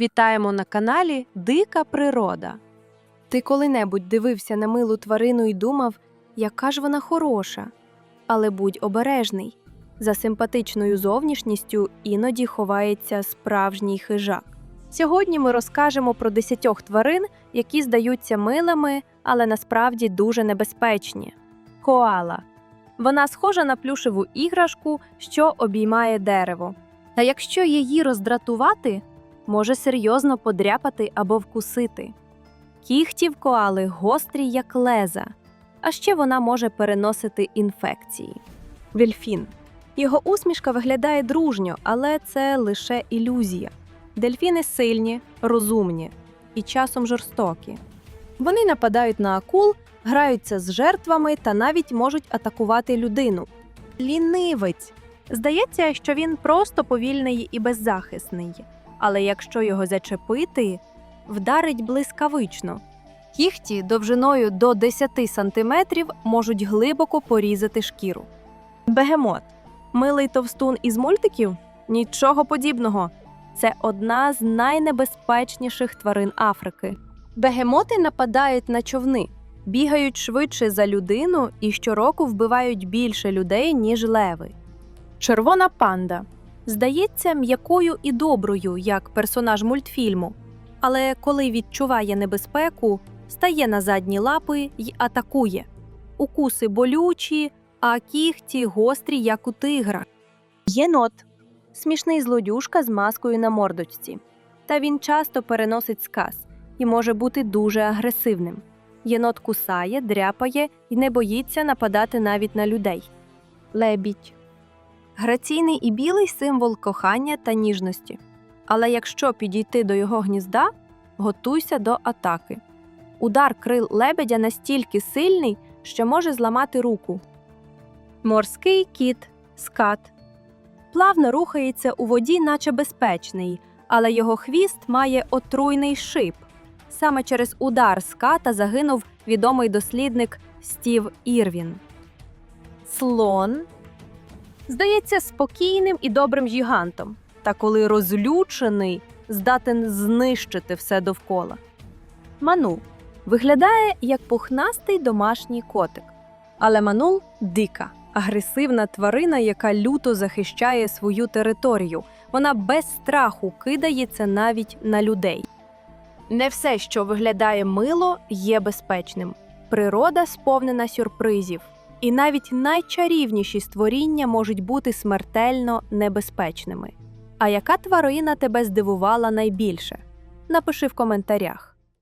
Вітаємо на каналі Дика Природа. Ти коли-небудь дивився на милу тварину і думав, яка ж вона хороша. Але будь обережний. За симпатичною зовнішністю іноді ховається справжній хижак. Сьогодні ми розкажемо про десятьох тварин, які здаються милими, але насправді дуже небезпечні. Коала. Вона схожа на плюшеву іграшку, що обіймає дерево. Та якщо її роздратувати, може серйозно подряпати або вкусити. Кіхті коали гострі, як леза, а ще вона може переносити інфекції. Дельфін. Його усмішка виглядає дружньо, але це лише ілюзія. Дельфіни сильні, розумні і часом жорстокі. Вони нападають на акул, граються з жертвами та навіть можуть атакувати людину. Лінивець. Здається, що він просто повільний і беззахисний, але якщо його зачепити, вдарить блискавично. Кіхті довжиною до 10 сантиметрів можуть глибоко порізати шкіру. Бегемот. Милий товстун із мультиків? Нічого подібного. Це одна з найнебезпечніших тварин Африки. Бегемоти нападають на човни, бігають швидше за людину і щороку вбивають більше людей, ніж леви. Червона панда здається м'якою і доброю, як персонаж мультфільму, але коли відчуває небезпеку, стає на задні лапи й атакує. Укуси болючі, а кігті гострі, як у тигра. Єнот смішний злодюшка з маскою на мордочці. Та він часто переносить сказ і може бути дуже агресивним. Єнот кусає, дряпає і не боїться нападати навіть на людей. Лебідь граційний і білий символ кохання та ніжності. Але якщо підійти до його гнізда, готуйся до атаки. Удар крил лебедя настільки сильний, що може зламати руку. Морський кіт скат плавно рухається у воді, наче безпечний, але його хвіст має отруйний шип. Саме через удар ската загинув відомий дослідник Стів Ірвін. Слон здається спокійним і добрим гігантом, та коли розлючений, здатен знищити все довкола. Манул виглядає як пухнастий домашній котик, але манул дика, агресивна тварина, яка люто захищає свою територію. Вона без страху кидається навіть на людей. Не все, що виглядає мило, є безпечним. Природа сповнена сюрпризів, і навіть найчарівніші створіння можуть бути смертельно небезпечними. А яка тварина тебе здивувала найбільше? Напиши в коментарях.